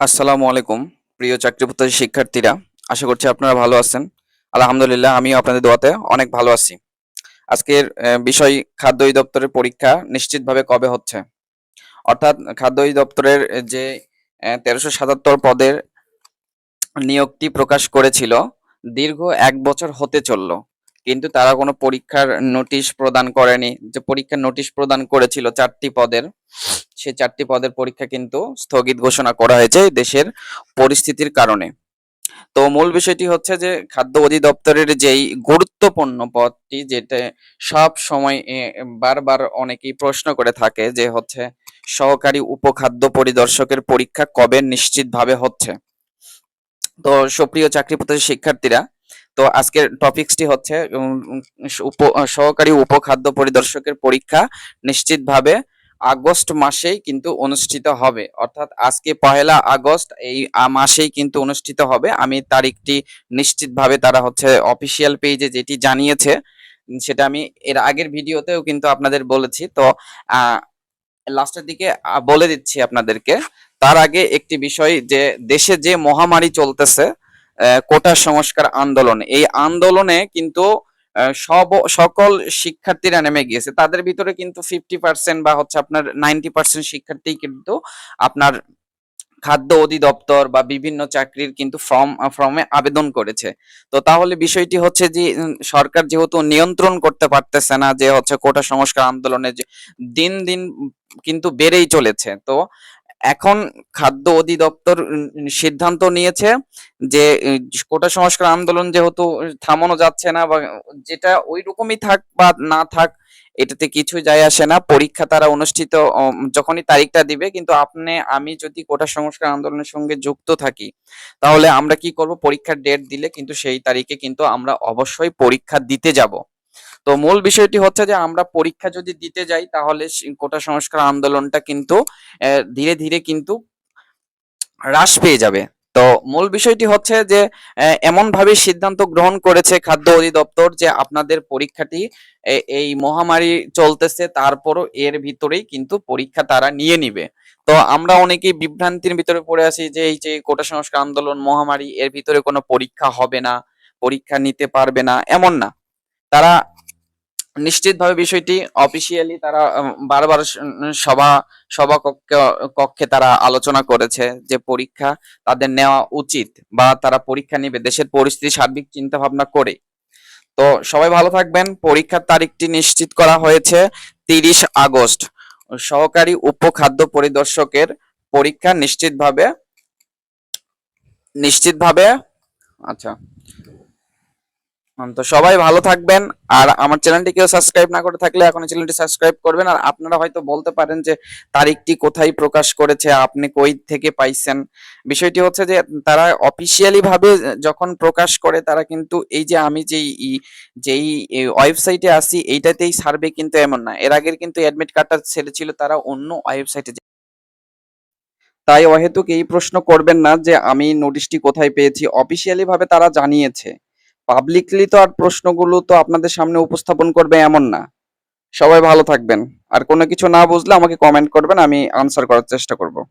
আসসালামু আলাইকুম, প্রিয় চাকরিপ্রত্যাশী শিক্ষার্থীরা। আশা করছি আপনারা ভালো আছেন। আলহামদুলিল্লাহ, আমিও আপনাদের দোয়াতে অনেক ভালো আছি। আজকের বিষয় খাদ্য অধিদপ্তরের পরীক্ষা নিশ্চিতভাবে কবে হচ্ছে? অর্থাৎ খাদ্য অধিদপ্তরের যে তেরোশো সাতাত্তর পদের নিয়োগটি প্রকাশ করেছিল, দীর্ঘ এক বছর হতে চলল। কিন্তু তারা কোনো পরীক্ষার নোটিশ প্রদান করেনি। যে পরীক্ষার নোটিশ প্রদান করেছিল চারটি পদের, সে চারটি পদের পরীক্ষা কিন্তু স্থগিত ঘোষণা করা হয়েছে দেশের পরিস্থিতির কারণে। তো মূল বিষয়টি হচ্ছে যে খাদ্য অধিদপ্তরের যেই গুরুত্বপূর্ণ পদটি যেটা সব সময় বারবার অনেকেই প্রশ্ন করে থাকে যে হচ্ছে সহকারী উপখাদ্য পরিদর্শকের পরীক্ষা কবে নিশ্চিতভাবে হচ্ছে। তো সুপ্রিয় চাকরি প্রত্যাশী শিক্ষার্থীরা তো আজকের টপিকসটি হচ্ছে সহকারী উপখাদ্য পরিদর্শকের পরীক্ষা নিশ্চিতভাবে আগস্ট মাসেই কিন্তু অনুষ্ঠিত হবে। অর্থাৎ আজকে পহেলা আগস্ট, এই মাসেই কিন্তু অনুষ্ঠিত হবে। আমি তারিখটি নিশ্চিতভাবে তারা হচ্ছে অফিসিয়াল পেজে যেটি জানিয়েছে, সেটা আমি এর আগের ভিডিওতেও কিন্তু আপনাদের বলেছি। তো লাস্টের দিকে বলে দিচ্ছি আপনাদেরকে। তার আগে একটি বিষয় যে, দেশে যে মহামারী চলতেছে কোটা সংস্কার আন্দোলন। এই আন্দোলনে কিন্তু সব, সকল শিক্ষার্থীরা নেমে গিয়েছে। তাদের ভিতরে কিন্তু ফিফটি পার্সেন্ট বা হচ্ছে আপনার নাইনটি পার্সেন্ট শিক্ষার্থী কিন্তু আপনার খাদ্য অধিদপ্তর বা বিভিন্ন চাকরির কিন্তু ফর্ম, ফর্মে আবেদন করেছে। তো তাহলে বিষয়টি হচ্ছে যে সরকার যেহেতু নিয়ন্ত্রণ করতে পারতেছে না যে হচ্ছে কোটা সংস্কার আন্দোলনে দিন দিন কিন্তু বেড়েই চলেছে, তো এখন খাদ্য অধিদপ্তর সিদ্ধান্ত নিয়েছে যে, কোটা সংস্কার আন্দোলন যেহেতু থামানো যাচ্ছে না বা যেটা ওই রকমই থাক বা না থাক, এটাতে কিছু যায় আসে না। পরীক্ষা তারা অনুষ্ঠিত যখনই তারিখটা দিবে, কিন্তু আপনি, আমি যদি কোটা সংস্কার আন্দোলনের সঙ্গে যুক্ত থাকি, তাহলে আমরা কি করব? পরীক্ষার ডেট দিলে কিন্তু সেই তারিখে কিন্তু আমরা অবশ্যই পরীক্ষা দিতে যাব। তো মূল বিষয়টি হচ্ছে যে আমরা পরীক্ষা যদি দিতে যাই তাহলে কোটা সংস্কার আন্দোলনটা কিন্তু ধীরে ধীরে কিন্তু হ্রাস পেয়ে যাবে। তো মূল বিষয়টি হচ্ছে যে আহ, এমনভাবে সিদ্ধান্ত গ্রহণ করেছে খাদ্য অধিদপ্তর যে আপনাদের পরীক্ষাটি এই মহামারী চলতেছে তারপরও এর ভিতরেই কিন্তু পরীক্ষা তারা নিয়ে নিবে। তো আমরা অনেকেই বিভ্রান্তির ভিতরে পড়ে আছি যে এই যে কোটা সংস্কার আন্দোলন মহামারী এর ভিতরে কোনো পরীক্ষা হবে না পরীক্ষা নিতে পারবে না এমন না। তারা নিশ্চিতভাবে বিষয়টি অফিসিয়ালি তারা বারবার সভা সভা কক্ষে তারা আলোচনা করেছে যে পরীক্ষা তাদের নেওয়া উচিত বা তারা পরীক্ষা নেবে দেশের পরিস্থিতি সার্বিক চিন্তা ভাবনা করে। তো সবাই ভালো থাকবেন। পরীক্ষার তারিখটি নিশ্চিত করা হয়েছে তিরিশ আগস্ট। সহকারী উপখাদ্য পরিদর্শকের পরীক্ষা নিশ্চিতভাবে নিশ্চিতভাবে আচ্ছা তো সবাই ভালো থাকবেন। আর আমার চ্যানেলটি কেউ সাবস্ক্রাইব না করে থাকলে এখন চ্যানেলটি সাবস্ক্রাইব করবেন। আর আপনারা হয়তো বলতে পারেন যে, তারিখটি কোথায় প্রকাশ করেছে, আপনি কই থেকে পাইছেন? বিষয়টি হচ্ছে যে, তারা অফিসিয়ালি ভাবে যখন প্রকাশ করে, তারা কিন্তু এই যে আমি যেই যেই ওয়েবসাইটে আছি, এইটাতেই সার্ভে কিন্তু এমন না। এর আগের কিন্তু অ্যাডমিট কার্ডটা ছেড়েছিল, তারা অন্য ওয়েবসাইটে তাই অহেতুক এই প্রশ্ন করবেন না যে, আমি নোটিশটি কোথায় পেয়েছি। অফিসিয়ালি ভাবে তারা জানিয়েছে। পাবলিকলি তো আর প্রশ্নগুলো তো আপনাদের সামনে উপস্থাপন করবে এমন না। সবাই ভালো থাকবেন। আর কোনো কিছু না বুঝলে আমাকে কমেন্ট করবেন, আমি আনসার করার চেষ্টা করব।